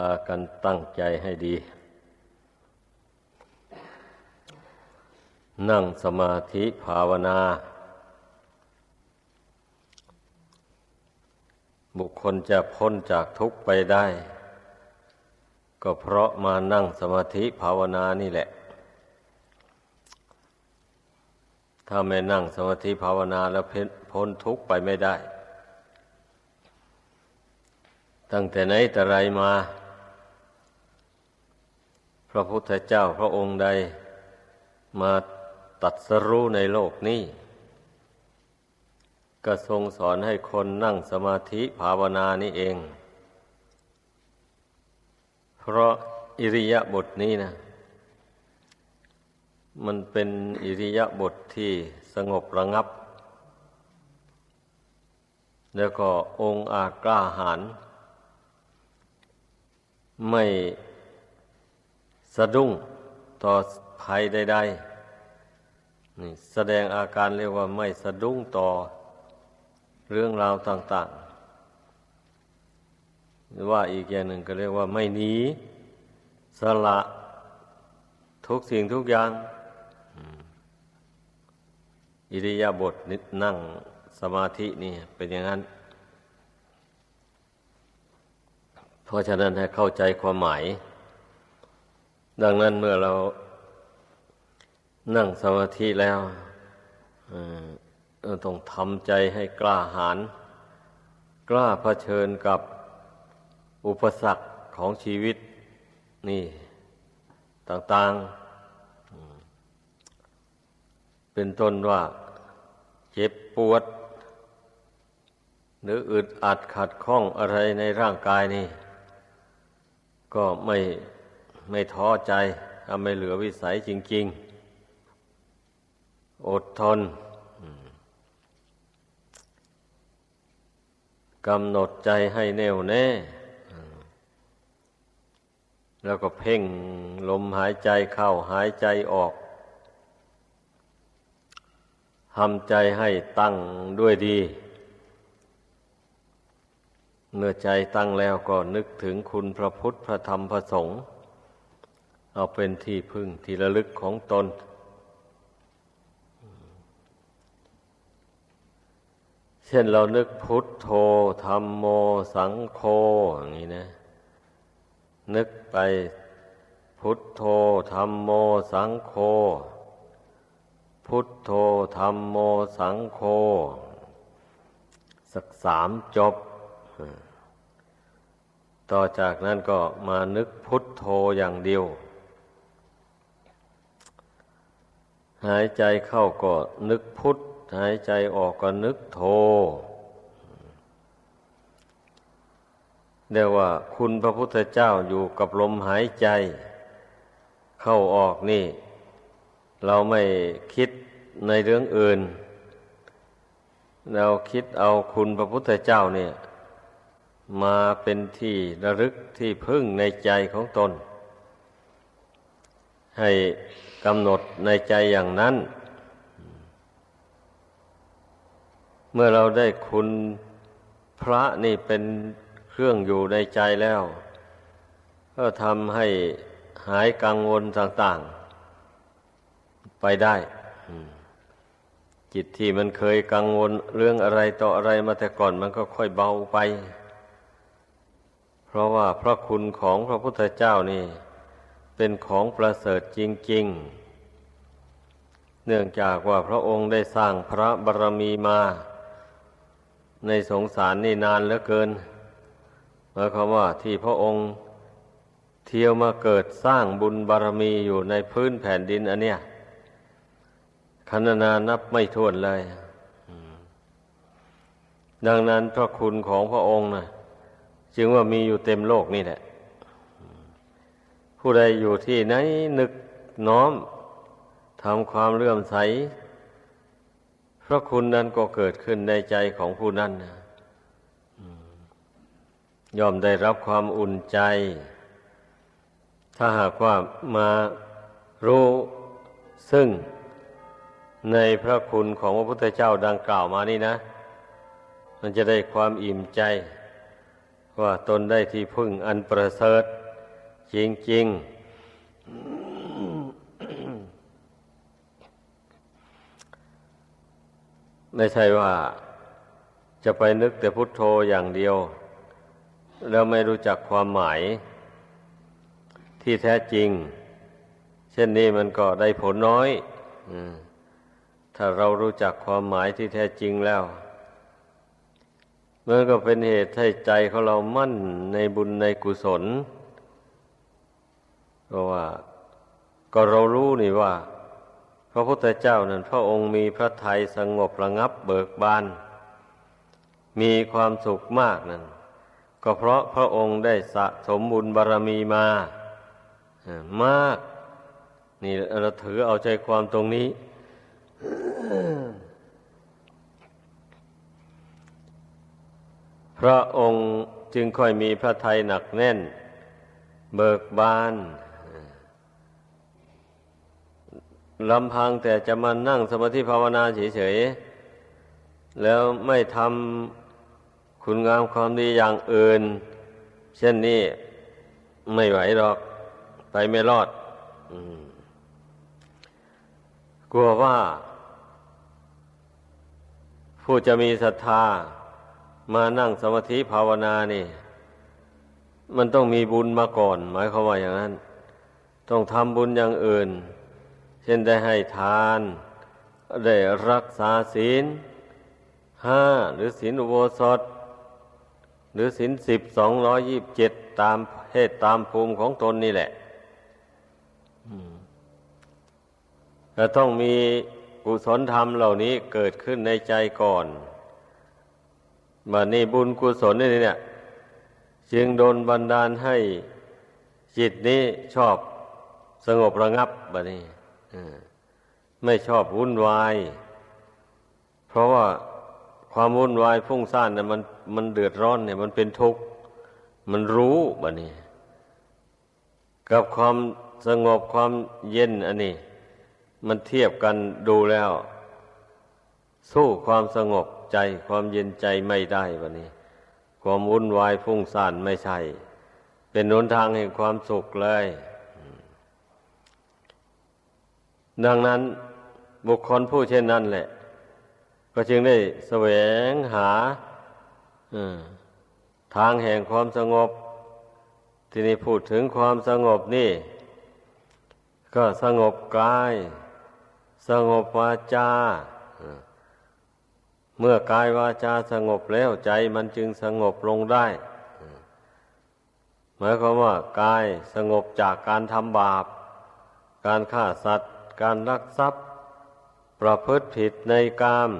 พากันตั้งใจให้ดี นั่งสมาธิภาวนา บุคคลจะพ้นจากทุกข์ไปได้ ก็เพราะมานั่งสมาธิภาวนานี่แหละ ถ้าไม่นั่งสมาธิภาวนาแล้วพ้นทุกข์ไปไม่ได้ ตั้งแต่ไหนแต่ไรมา พระพุทธเจ้าพระองค์ใด มาตัดสรู้ในโลกนี้ก็ทรงสอนให้คนนั่งสมาธิภาวนานี่เอง เพราะอิริยาบถนี้นะ มันเป็นอิริยาบถทที่สงบระงับ แล้วก็องค์อากล้าหาญไม่ สะดุ้งต่อภัยใด ๆ นี่แสดงอาการเรียกว่าไม่สะดุ้งต่อเรื่องราวต่าง ๆ หรือว่าอีกอย่างหนึ่งก็เรียกว่าไม่หนีสละทุกสิ่งทุกอย่าง อิริยาบถนิดนั่งสมาธินี่เป็นอย่างนั้น เพราะฉะนั้นให้เข้าใจความหมาย ดังนั้นเมื่อเรานั่งสมาธิแล้วเราต้องทำใจให้กล้าหาญกล้าเผชิญกับอุปสรรคของชีวิต นี่ต่างๆ เป็นต้นว่าเจ็บปวด หรืออึดอัดขัดข้องอะไรในร่างกายนี่ ก็ไม่ ไม่ท้อใจถ้าไม่เหลือวิสัยจริง ๆ อดทนกำหนดใจให้แน่วแน่ แล้วก็เพ่งลมหายใจเข้าหายใจออกทำใจให้ตั้งด้วยดี เมื่อใจตั้งแล้วก็นึกถึงคุณพระพุทธพระธรรมพระสงฆ์ เอาเป็นที่พึ่งที่ระลึกของตน เช่นเรานึกพุทโธธรรมโม สังโฆอย่างนี้นะ นึกไปพุทโธธรรมโม สังโฆพุทโธธรรมโม สังโฆสักสามจบ ต่อจากนั้นก็มานึกพุทโธอย่างเดียว หายใจเข้าก็นึกพุทธหายใจออกก็นึกโธเรียกว่าคุณพระพุทธเจ้าอยู่กับลมหายใจ เข้าออกนี่ เราไม่คิดในเรื่องอื่น เราคิดเอาคุณพระพุทธเจ้าเนี่ย มาเป็นที่ระลึกที่พึ่งในใจของตน ให้ กำหนดในใจอย่างนั้น เมื่อเราได้คุณพระนี่เป็นเครื่องอยู่ในใจแล้ว ก็ทำให้หายกังวลต่าง ๆ ไปได้จิตที่มันเคยกังวลเรื่องอะไรต่ออะไรมาแต่ก่อนมันก็ค่อยเบาไป เพราะว่าพระคุณของพระพุทธเจ้านี่ เป็นของประเสริฐจริง ๆ เนื่องจากว่าพระองค์ได้สร้างพระบารมีมา ในสงสารนี่นานเหลือเกินหมายความว่าที่พระองค์เที่ยวมาเกิดสร้างบุญบารมีอยู่ในพื้นแผ่นดินอันเนี้ยคันนานับไม่ถ้วนเลย ดังนั้นพระคุณของพระองค์นะจึงว่ามีอยู่เต็มโลกนี่แหละ ผู้ใดอยู่ที่ไหนนึกน้อมทำความเลื่อมใส พระคุณนั้นก็เกิดขึ้นในใจของผู้นั้นนะย่อมได้รับความอุ่นใจ ถ้าหากว่ามารู้ซึ่งในพระคุณของพระพุทธเจ้าดังกล่าวมานี่นะ มันจะได้ความอิ่มใจ ว่าตนได้ที่พึ่งอันประเสริฐ จริงๆไม่ใช่ว่าจะไปนึกแต่พุทโธอย่างเดียว แล้วไม่รู้จักความหมาย ที่แท้จริง เช่นนี้มันก็ได้ผลน้อยถ้าเรารู้จักความหมายที่แท้จริงแล้วมันก็เป็นเหตุให้ใจของเรามั่นในบุญในกุศล เพราะว่าก็เรารู้นี่ว่า พระพุทธเจ้านั้นพระองค์มีพระทัยสงบระงับเบิกบาน มีความสุขมากนั่นก็เพราะพระองค์ได้สะสมบุญบารรมีมามาก นี่เราถือเอาใจความตรงนี้ พระองค์จึงค่อยมีพระทัยหนักแน่น เบิกบาน ลำพังแต่จะมานั่งสมาธิภาวนาเฉยๆ แล้วไม่ทำคุณงามความดีอย่างอื่น เช่นนี้ไม่ไหวหรอก ไปไม่รอดกลัวว่า ผู้จะมีศรัทธามานั่งสมาธิภาวนานี่ มันต้องมีบุญมาก่อน หมายความว่าอย่างนั้น ต้องทำบุญอย่างอื่น เช่นได้ให้ทาน ได้รักษาศีลห้าหรือศีลอุโบสถ หรือศีลสิบสองร้อยยิบเจ็ดตามเพศตามภูมิของตนนี่แหละจะต้องมีกุศลธรรมเหล่านี้เกิดขึ้นในใจก่อนบัดนี้บุญกุศลนี่เนี่ย จึงโดนบันดาลให้จิตนี้ชอบสงบระงับบัดนี้ ไม่ชอบวุ่นวาย เพราะว่าความวุ่นวายฟุ้งซ่านเนี่ยมันมันเดือดร้อนเนี่ย มันเป็นทุกข์มันรู้บัดนี้กับความสงบความเย็นอันนี้ มันเทียบกันดูแล้ว สู้ความสงบใจความเย็นใจไม่ได้บัดนี้ ความวุ่นวายฟุ้งซ่านไม่ใช่ เป็นหนทางแห่งความสุขเลย ดังนั้นบุคคลผู้เช่นนั้นแหละ ก็จึงได้แสวงหาทางแห่งความสงบ ที่นี่พูดถึงความสงบนี่ ก็สงบกาย สงบวาจา เมื่อกายวาจาสงบแล้วใจมันจึงสงบลงได้ หมายความว่ากายสงบจากการทำบาป การฆ่าสัตว์ การลักทรัพย์ ประพฤติผิดในกาม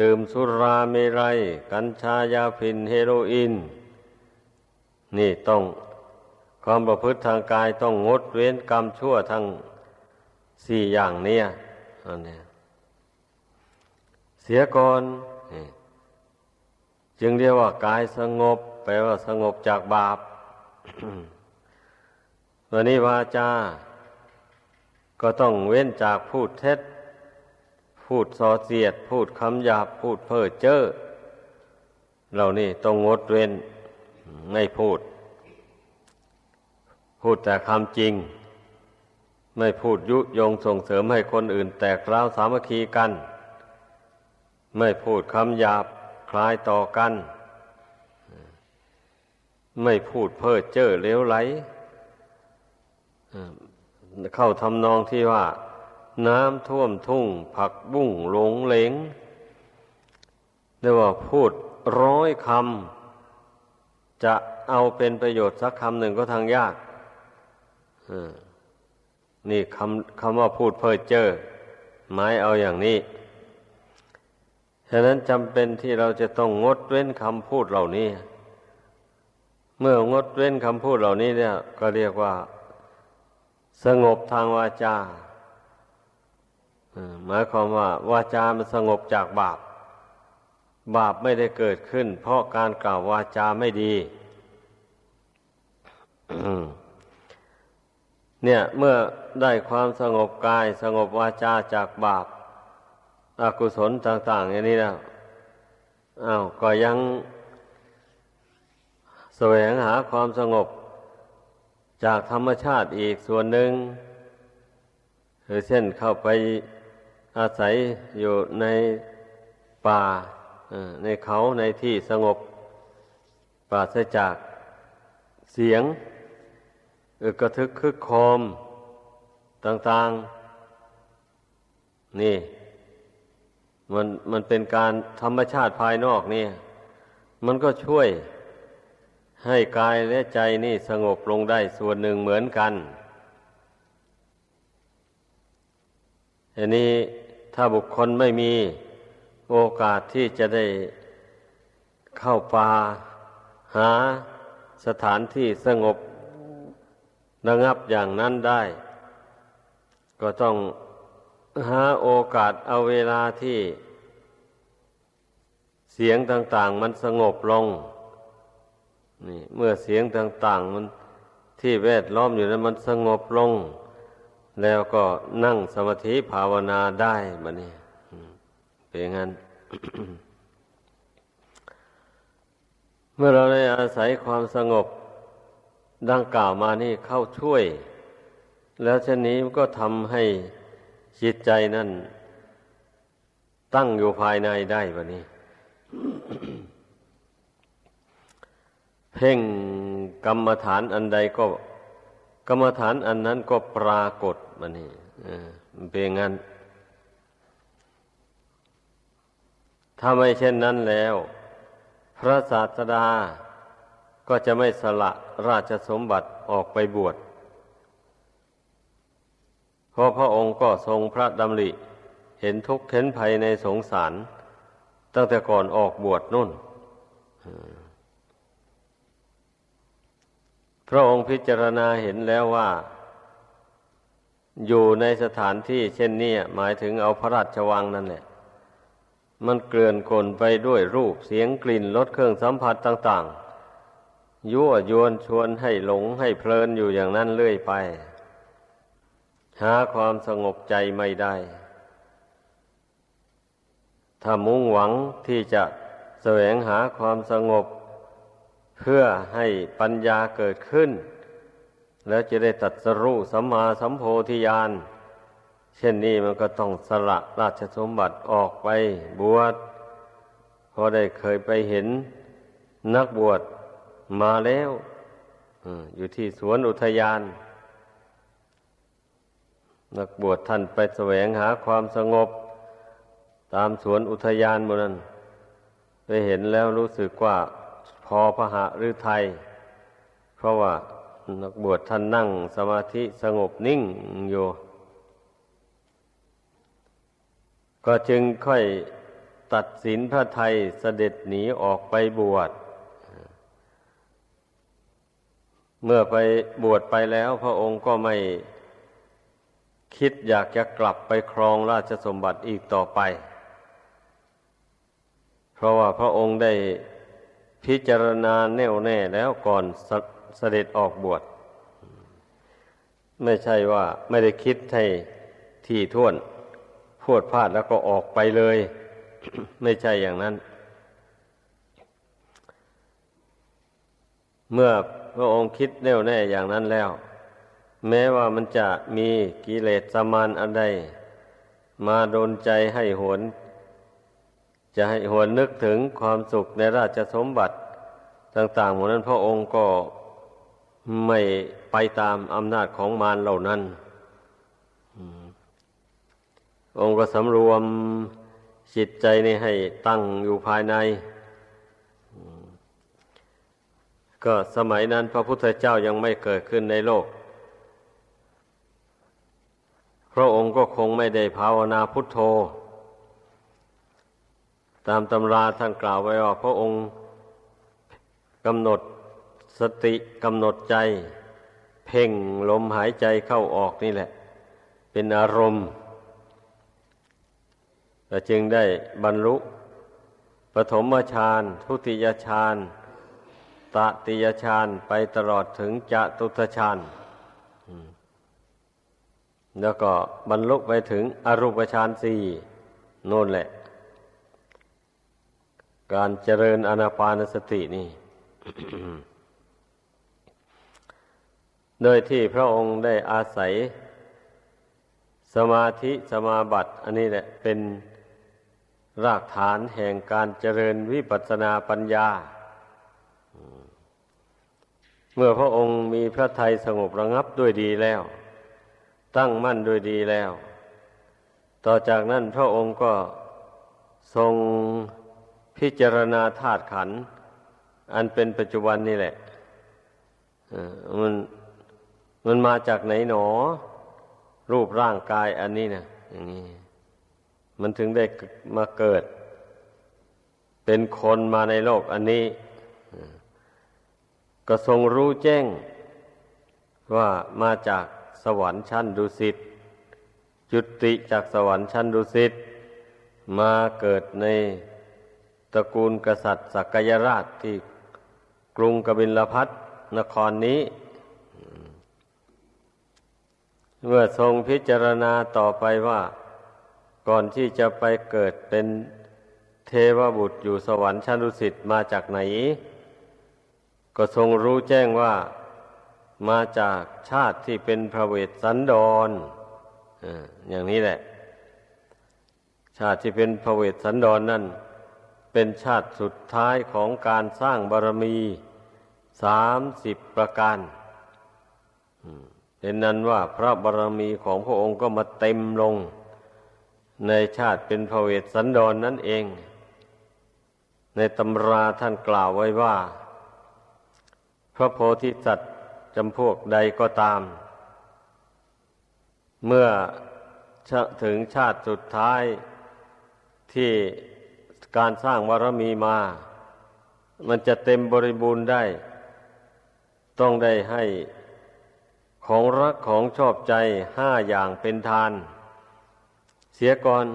ดื่มสุราเมรัย กัญชายาพินเฮโรอีนนี่ต้องความประพฤติทางกายต้องงดเว้นกรรมชั่วทั้งสี่อย่างเนี้ยอันนี้เสียก่อนจึงเรียกว่ากายสงบแปลว่าสงบจากบาปวันนี้วาจา ก็ต้องเว้นจากพูดเท็จ พูดส่อเสียด พูดคำหยาบพูดเพ้อเจ้อเหล่านี้ต้องงดเว้นไม่พูด พูดแต่คำจริง ไม่พูดยุยงส่งเสริมให้คนอื่น แตกร้าวสามัคคีกัน ไม่พูดคำหยาบคลายต่อกัน ไม่พูดเพ้อเจ้อเลวไหล เข้าทำนองที่ว่า น้ำท่วมทุ่ง ผักบุ้งหลงเหลงเรียกว่าพูดร้อยคำจะเอาเป็นประโยชน์สักคำหนึ่งก็ทางยากนี่คำคำว่าพูดเพ้อเจ้อหมายเอาอย่างนี้ ฉะนั้นจำเป็นที่เราจะต้องงดเว้นคำพูดเหล่านี้ เมื่องดเว้นคำพูดเหล่านี้เนี่ย ก็เรียกว่า สงบทางวาจาหมายความว่าวาจามันสงบจากบาป บาปไม่ได้เกิดขึ้น เพราะการกล่าววาจาไม่ดีเนี่ย เมื่อได้ความสงบกาย สงบวาจาจากบาปอากุศลต่าง ๆ อย่างนี้แล้วอ้าวก็ยังแสวงหาความสงบ จากธรรมชาติอีกส่วนหนึ่งหรือเช่นเข้าไปอาศัยอยู่ในป่าในเขาในที่สงบปราศจากเสียงอึกระทึกคึกโคมต่างๆ นี่ มันมันเป็นการธรรมชาติภายนอกนี่ มันก็ช่วย ให้กายและใจนี่สงบลงได้ส่วนหนึ่งเหมือนกันอันนี้ถ้าบุคคลไม่มีโอกาสที่จะได้เข้าป่าหาสถานที่สงบระงับอย่างนั้นได้ ก็ต้องหาโอกาสเอาเวลาที่เสียงต่าง ๆ มันสงบลง นี่เมื่อเสียงต่าง ๆ มันที่แวดล้อมอยู่นั้นมันสงบลง แล้วก็นั่งสมาธิภาวนาได้บัดนี้เป็นงั้น เมื่อเราได้อาศัยความสงบดังกล่าวมานี่เข้าช่วย แล้วเช่นนี้ก็ทำให้จิตใจนั่น ตั้งอยู่ภายในได้บัดนี้ เพ่งกรรมฐานอันใดก็ กรรมฐานอันนั้นก็ปรากฏมันนี่เออมันเป็นงั้น ถ้าไม่เช่นนั้นแล้ว พระศาสดาก็จะไม่สละราชสมบัติออกไปบวชเพราะพระองค์ก็ทรงพระดำริ เห็นทุกข์เห็นภัยในสงสาร ตั้งแต่ก่อนออกบวชนุ่น พระองค์พิจารณาเห็นแล้วว่า อยู่ในสถานที่เช่นนี้หมายถึงเอาพระราชวังนั่นแหละ มันเกลื่อนกลนไปด้วยรูปเสียงกลิ่นรสเครื่องสัมผัสต่าง ๆ ยั่วยวนชวนให้หลงให้เพลินอยู่อย่างนั้นเรื่อยไป หาความสงบใจไม่ได้ ถ้ามุ่งหวังที่จะแสวงหาความสงบ เพื่อให้ปัญญาเกิดขึ้น แล้วจะได้ตัดสรู้สัมมาสัมโพธิญาณเช่นนี้มันก็ต้องสละราชสมบัติออกไปบวชเพราะได้เคยไปเห็นนักบวชมาแล้วอยู่ที่สวนอุทยาน นักบวชท่านไปแสวงหาความสงบ ตามสวนอุทยานหมนั้น ไปเห็นแล้วรู้สึกว่า พอพระหฤทัยเพราะว่านักบวชท่านนั่งสมาธิสงบนิ่งอยู่ก็จึงค่อยตัดสินพระไทยเสด็จหนีออกไปบวช เมื่อไปบวชไปแล้วพระองค์ก็ไม่คิดอยากจะกลับไปครองราชสมบัติอีกต่อไป เพราะว่าพระองค์ได้ พิจารณาแน่วแน่แล้วก่อนสเสด็จออกบวชไม่ใช่ว่าไม่ได้คิดให้ที่ท่วนพูดพลาดแล้วก็ออกไปเลย ไม่ใช่อย่างนั้น เมื่อพระองค์คิดแน่วแน่อย่างนั้นแล้ว แม้ว่ามันจะมีกิเลสสมานอันใด มาโดนใจให้หวน จะให้หวนนึกถึงความสุขในราชสมบัติ ต่างๆหมดนั้นพระองค์ก็ไม่ไปตามอำนาจของมารเหล่านั้น องค์ก็สำรวมจิตใจนี่ให้ตั้งอยู่ภายใน ก็สมัยนั้นพระพุทธเจ้ายังไม่เกิดขึ้นในโลก พระองค์ก็คงไม่ได้ภาวนาพุทโธ ตามตำราท่านกล่าวไว้ว่าพระองค์กำหนดสติกำหนดใจ เพ่งลมหายใจเข้าออกนี่แหละ เป็นอารมณ์และจึงได้บรรลุปฐมฌานทุติยฌานตติยฌานไปตลอดถึงจตุตฌานแล้วก็บรรลุไปถึงอรูปฌานสี่โน่นแหละ การเจริญอนาปานสตินี่ โดยที่พระองค์ได้อาศัย สมาธิสมาบัติ อันนี้แหละเป็นรากฐานแห่งการเจริญวิปัสสนาปัญญา เมื่อพระองค์มีพระทัยสงบระงับด้วยดีแล้ว ตั้งมั่นด้วยดีแล้ว ต่อจากนั้นพระองค์ก็ทรง พิจารณาธาตุขันธ์อันเป็นปัจจุบันนี่แหละมันมันมาจากไหนหนอ รูปร่างกายอันนี้นะอย่างนี้มันถึงได้มาเกิด เป็นคนมาในโลกอันนี้ ก็ทรงรู้แจ้ง ว่ามาจากสวรรค์ชั้นดุสิตจุติจากสวรรค์ชั้นดุสิตมาเกิดใน ระกูลกษัตริย์สักยราชที่กรุงกบิลพัทนครนี้ เมื่อทรงพิจารณาต่อไปว่า ก่อนที่จะไปเกิดเป็นเทวบุตรอยู่สวรรค์ชั้นดุสิตมาจากไหน ก็ทรงรู้แจ้งว่ามาจากชาติที่เป็นพระเวสสันดรออย่างนี้แหละ ชาติที่เป็นพระเวสสันดรนนั่น เป็นชาติสุดท้ายของการสร้างบารมีสามสิบประการเป็นนั้นว่าพระบารมีของพระองค์ก็มาเต็มลง ในชาติเป็นพระเวสสันดรนนั่นเอง ในตำราท่านกล่าวไว้ว่า พระโพธิสัตว์จำพวกใดก็ตาม เมื่อถึงชาติสุดท้ายที่ การสร้างบารมีมา มันจะเต็มบริบูรณ์ได้ ต้องได้ให้ของรักของชอบใจห้าอย่างเป็นทาน เสียก่อน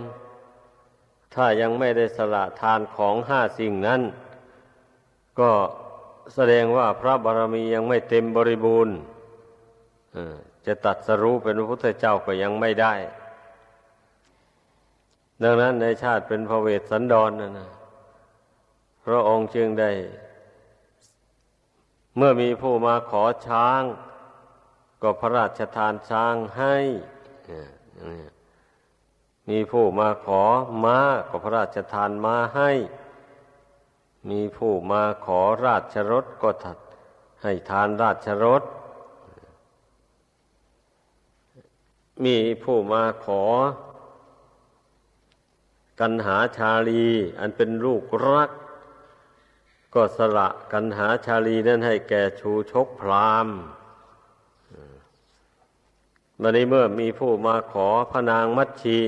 ถ้ายังไม่ได้สละทานของห้าสิ่งนั้น ก็แสดงว่าพระบารมียังไม่เต็มบริบูรณ์จะตัดสรู้เป็นพระพุทธเจ้าก็ยังไม่ได้ ดังนั้นในชาติเป็นพระเวสสันดรนนะนะพระองค์จึงได้ เมื่อมีผู้มาขอช้าง ก็พระราชทานช้างให้มีผู้มาขอม้าก็พระราชทานม้าให้ มีผู้มาขอราชรถก็ถัดให้ทานราชรถ มีผู้มาขอ กันหาชาลี อันเป็นลูกรัก ก็สละกันหาชาลีนั้นให้แก่ชูชกพรามวันนี้เมื่อมีผู้มาขอพระนางมัชชี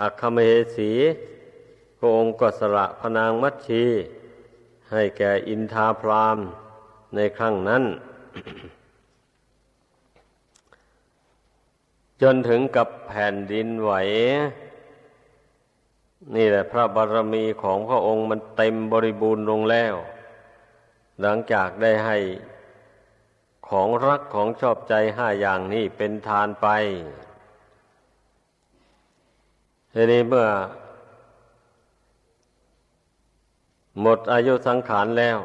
อัคคเมสีพระองค์ก็สละพระนางมัชชี ให้แก่อินทาพรามในครั้งนั้น จนถึงกับแผ่นดินไหว นี่แหละพระบารมีของพระองค์มันเต็มบริบูรณ์ลงแล้ว หลังจากได้ให้ของรักของชอบใจห้าอย่างนี้เป็นทานไปทีนี้เมื่อ หมดอายุสังขารแล้ว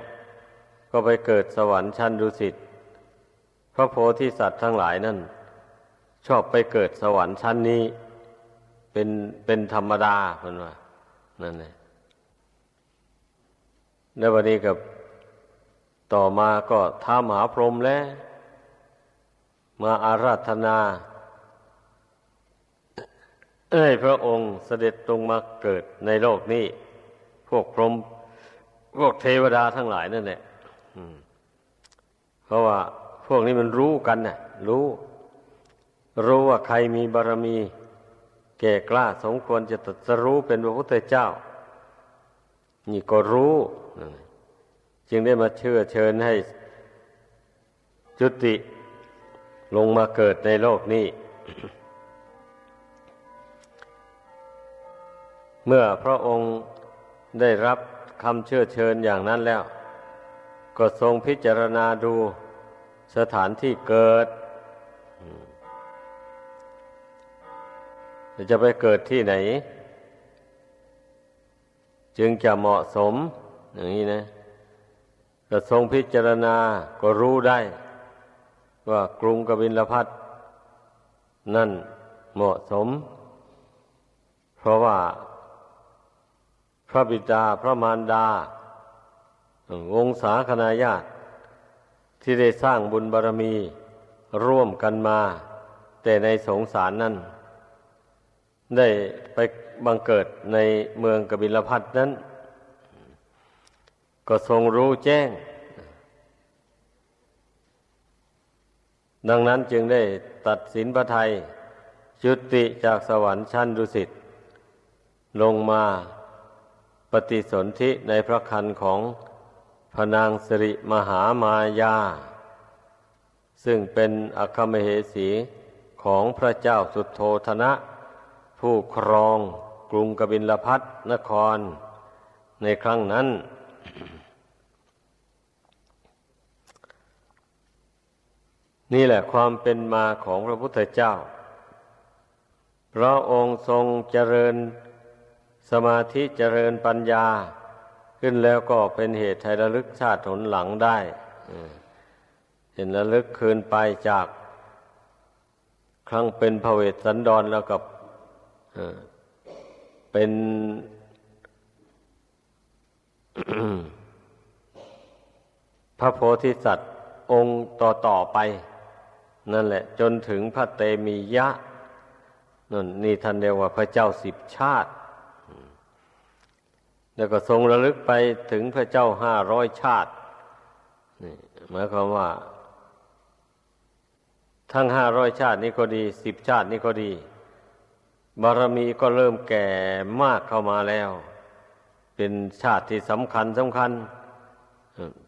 ก็ไปเกิดสวรรค์ชั้นดุสิตพระโพธิสัตว์ทั้งหลายนั่น ชอบไปเกิดสวรรค์ชั้นนี้ เป็นเป็นธรรมดาเพิ่นว่านั่นแหละแล้ววันนี้กับต่อมาก็ท้ามหาพรหมแล้ว มาอาราธนาให้พระองค์เสด็จตรงมาเกิดในโลกนี้ พวกพรหมพวกเทวดาทั้งหลายนั่นแหละเพราะว่าพวกนี้มันรู้กันน่ะ รู้ รู้ว่าใครมีบารมี แก่กล้าสมควรจะตรัสรู้เป็นพระพุทธเจ้า นี่ก็รู้ จึงได้มาเชื่อเชิญให้จุติลงมาเกิดในโลกนี้ เมื่อพระองค์ได้รับคำเชื่อเชิญอย่างนั้นแล้ว ก็ทรงพิจารณาดูสถานที่เกิด จะไปเกิดที่ไหน จึงจะเหมาะสม อย่างนี้นะก็ทรงพิจารณาก็รู้ได้ ว่ากรุงกบิลพัทนั่นเหมาะสม เพราะว่า พระบิดาพระมารดาวงศาคณาญาติที่ได้สร้างบุญบารมีร่วมกันมา แต่ในสงสารนั้น ได้ไปบังเกิดในเมืองกบิลพัทนั้น ก็ทรงรู้แจ้ง ดังนั้นจึงได้ตัดสินพระไทยจุติจากสวรรค์ชั้นดุสิตลงมาปฏิสนธิในพระคันของพนางสิริมหามายา ซึ่งเป็นอัคมเหสีของพระเจ้าสุโทธนะ ผู้ครองกรุงกบิลพัทนคร ในครั้งนั้น นี่แหละความเป็นมาของพระพุทธเจ้า พระองค์ทรงเจริญสมาธิเจริญปัญญา ขึ้นแล้วก็เป็นเหตุให้ระลึกชาติหนหลังได้เห็นระลึกคืนไปจาก ครั้งเป็นพระเวสสันดรแล้วกับ เป็นพระโพธิสัตว์องค์ต่อต่อไป นั่นแหละ จนถึงพระเตมียะนั่นนี่ท่านเรียกว่าพระเจ้าสิบชาติ แล้วก็ทรงระลึกไปถึงพระเจ้าห้าร้อยชาตินี่หมายความว่า ทั้งห้าร้อยชาตินี้ก็ดีสิบชาตินี้ก็ดี บารมีก็เริ่มแก่มากเข้ามาแล้ว เป็นชาติที่สำคัญสำคัญ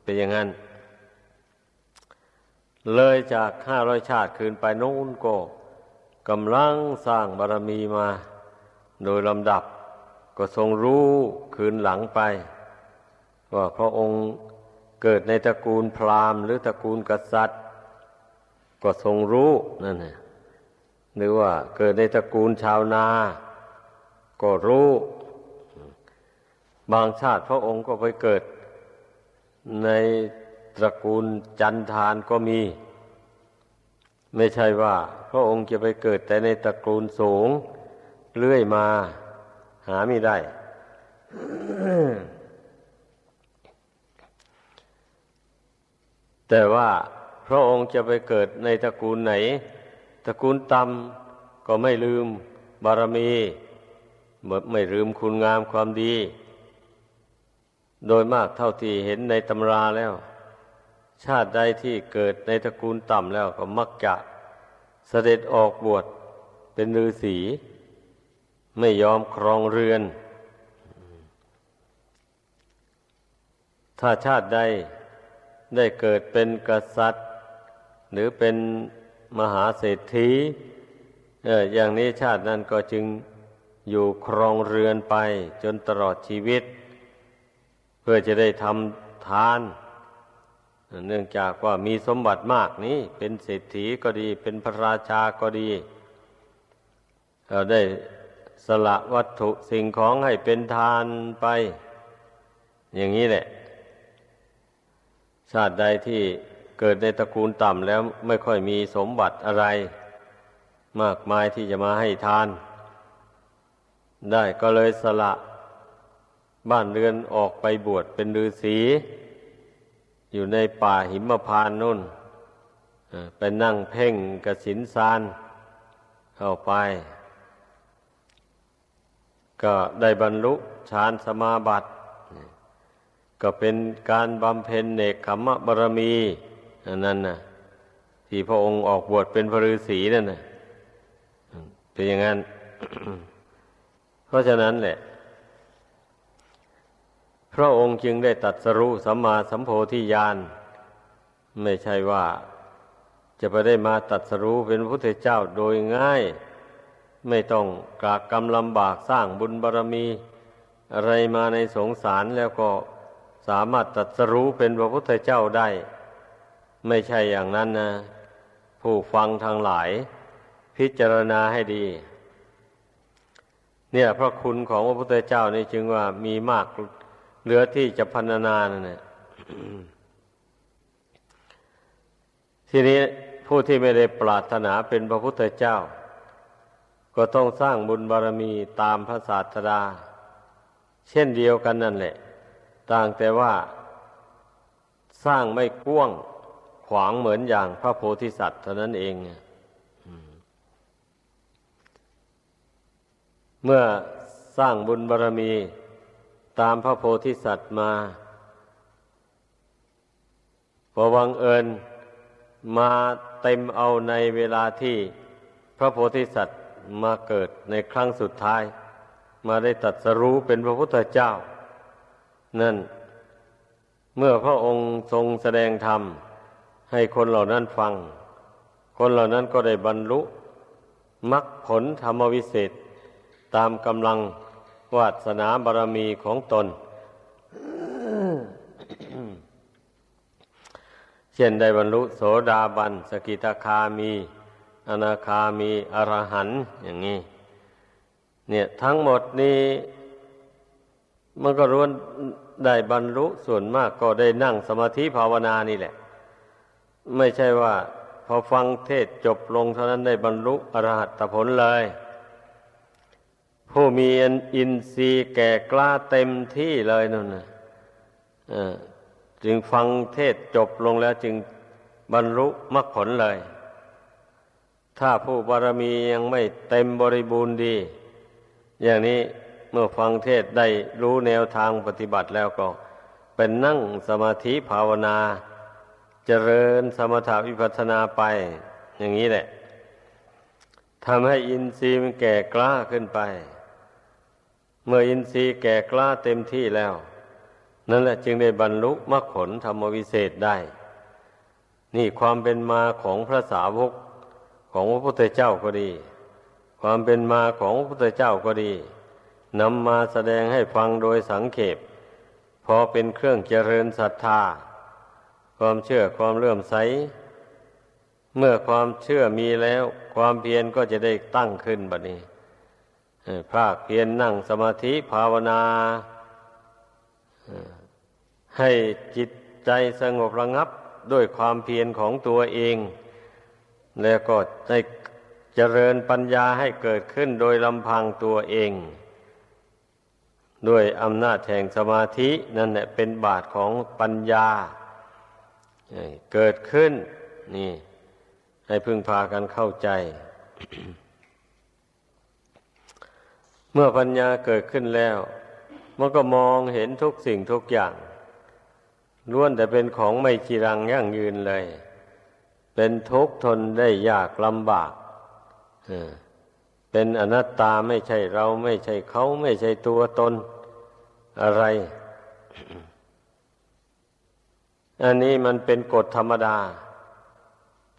เป็นอย่างนั้น เลยจากห้าร้อยชาติคืนไปโน้นก็กำลังสร้างบารมีมา โดยลำดับก็ทรงรู้คืนหลังไป ว่าพระองค์เกิดในตระกูลพราหมณ์ หรือตระกูลกษัตริย์ ก็ทรงรู้นั่นแหละ หรือว่าเกิดในตระกูลชาวนา ก็รู้ บางชาติพระองค์ก็ไปเกิด ในตระกูลจันทานก็มี ไม่ใช่ว่า พระองค์จะไปเกิดแต่ในตระกูลสูงเลื่อยมา หาไม่ได้ แต่ว่าพระองค์จะไปเกิดในตระกูลไหน ตระกูลต่ำก็ไม่ลืมบารมีไม่ลืมคุณงามความดี โดยมากเท่าที่เห็นในตำราแล้ว ชาติใดที่เกิดในตระกูลต่ำแล้วก็มักจะเสด็จออกบวชเป็นฤาษีไม่ยอมครองเรือน ถ้าชาติใดได้เกิดเป็นกษัตริย์ หรือเป็น มหาเศรษฐีอย่างนี้ชาตินั้นก็จึงอยู่ครองเรือนไปจนตลอดชีวิต เพื่อจะได้ทำทาน เนื่องจากว่ามีสมบัติมากนี้เป็นเศรษฐีก็ดี เป็นพระราชาก็ดีเราได้สละวัตถุสิ่งของให้เป็นทานไป อย่างนี้แหละ ชาติใดที่ เกิดในตระกูลต่ำแล้วไม่ค่อยมีสมบัติอะไร มากมายที่จะมาให้ทาน ได้ก็เลยสละบ้านเรือนออกไปบวชเป็นฤาษีอยู่ในป่าหิมพานนู่นไปนั่งเพ่งกสินซานเข้าไป ก็ได้บรรลุฌานสมาบัติ ก็เป็นการบำเพ็ญเนกขมะบรมี อันนั้นนะที่พระองค์ออกบวชเป็นพระฤาษีนั่นนะเป็นอย่างนั้น เพราะฉะนั้นแหละ พระองค์จึงได้ตัดสรู้สัมมาสัมโพธิญาณไม่ใช่ว่าจะไปได้มาตัดสรู้เป็นพระพุทธเจ้าโดยง่าย ไม่ต้องกากกรรมลำบากสร้างบุญบารรมี อะไรมาในสงสารแล้วก็สามารถตัดสรู้เป็นพระพุทธเจ้าได้ ไม่ใช่อย่างนั้นนะ ผู้ฟังทางหลาย พิจารณาให้ดี เนี่ย พระคุณของพระพุทธเจ้านี่จึงว่ามีมากเหลือที่จะพันนานั่นแหละทีนี้ผู้ที่ไม่ได้ปรารถนาเป็นพระพุทธเจ้า ก็ต้องสร้างบุญบารมีตามพระศาสดา เช่นเดียวกันนั่นแหละ ต่างแต่ว่า สร้างไม่กว้าง ขวางเหมือนอย่างพระโพธิสัตว์เท่านั้นเองเมื่อสร้างบุญบารรมีตามพระโพธิสัตว์มาพอวังเอิญมาเต็มเอาในเวลาที่พระโพธิสัตว์มาเกิดในครั้งสุดท้าย มาได้ตัดสรู้เป็นพระพุทธเจ้า นั่น เมื่อพระองค์ทรงแสดงธรรม ให้คนเหล่านั้นฟัง คนเหล่านั้นก็ได้บรรลุมรรคผลธรรมวิเศษ ตามกำลังวาสนาบารมีของตน เช่นได้บรรลุโสดาบัน สกิทาคามี อนาคามี อรหันต์อย่างนี้ เนี่ยทั้งหมดนี้มันก็ร้วนได้บรรลุส่วนมากก็ได้นั่งสมาธิภาวนานี่แหละ ไม่ใช่ว่า พอฟังเทศจบลงเท่านั้นได้บรรลุอรหัตผลเลย ผู้มีอินทรีย์แก่กล้าเต็มที่เลยนั่นนะจึงฟังเทศจบลงแล้วจึงบรรลุมรรคผลเลย ถ้าผู้บารมียังไม่เต็มบริบูรณ์ดี อย่างนี้เมื่อฟังเทศได้รู้แนวทางปฏิบัติแล้วก็ เป็นนั่งสมาธิภาวนา เจริญสมถาวิปัสสนาไป อย่างนี้แหละทำให้อินทรีย์มันแก่กล้าขึ้นไป เมื่ออินทรีย์แก่กล้าเต็มที่แล้ว นั่นแหละจึงได้บรรลุมรรคผลธรรมวิเศษได้ นี่ความเป็นมาของพระสาวกของพระพุทธเจ้าก็ดี ความเป็นมาของพระพุทธเจ้าก็ดีนำมาแสดงให้ฟังโดยสังเขปพอเป็นเครื่องเจริญศรัทธา ความเชื่อความเลื่อมใส เมื่อความเชื่อมีแล้ว ความเพียรก็จะได้ตั้งขึ้นบัดนี้ภาคเพียรนนั่งสมาธิภาวนาให้จิตใจสงบระงับด้วยความเพียรของตัวเอง แล้วก็ได้เจริญปัญญาให้เกิดขึ้นโดยลำพังตัวเอง ด้วยอำนาจแห่งสมาธินั่นแหละเป็นบาทของปัญญา เกิดขึ้น นี่ ให้พึงพากันเข้าใจ เมื่อปัญญาเกิดขึ้นแล้ว มันก็มองเห็นทุกสิ่งทุกอย่างล้วนแต่เป็นของไม่จีรังยั่งยืนเลย เป็นทุกข์ทนได้ยากลำบากเป็นอนัตตาไม่ใช่เราไม่ใช่เขาไม่ใช่ตัวตนอะไร อันนี้มันเป็นกฎธรรมดา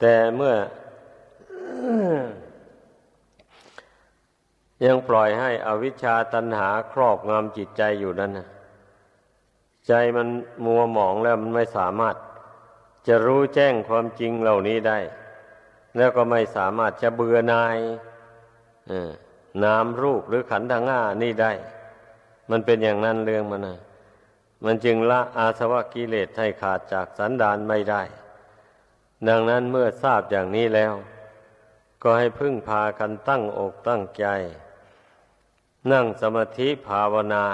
แต่เมื่อยังปล่อยให้อวิชชาตันหาครอบงำจิตใจอยู่นั้นนะใจมันมัวหมองแล้วมันไม่สามารถ จะรู้แจ้งความจริงเหล่านี้ได้ แล้วก็ไม่สามารถจะเบื่อนายนามรูปหรือขันธ์ทางห้านี่ได้ มันเป็นอย่างนั้นเรื่องมันนะ มันจึงละอาสวะกิเลสให้ขาดจากสันดานไม่ได้ ดังนั้นเมื่อทราบอย่างนี้แล้ว ก็ให้พึ่งพากันตั้งอกตั้งใจ นั่งสมาธิภาวนา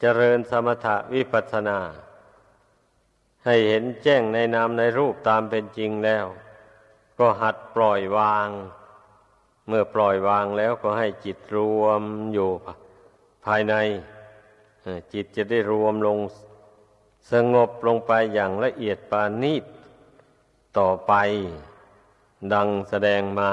เจริญสมถะวิปัสสนา ให้เห็นแจ้งในนามในรูปตามเป็นจริงแล้ว ก็หัดปล่อยวาง เมื่อปล่อยวางแล้วก็ให้จิตรวมอยู่ภายใน จิตจะได้รวมลงสงบลงไปอย่างละเอียดปานีตต่อไป ดังแสดงมา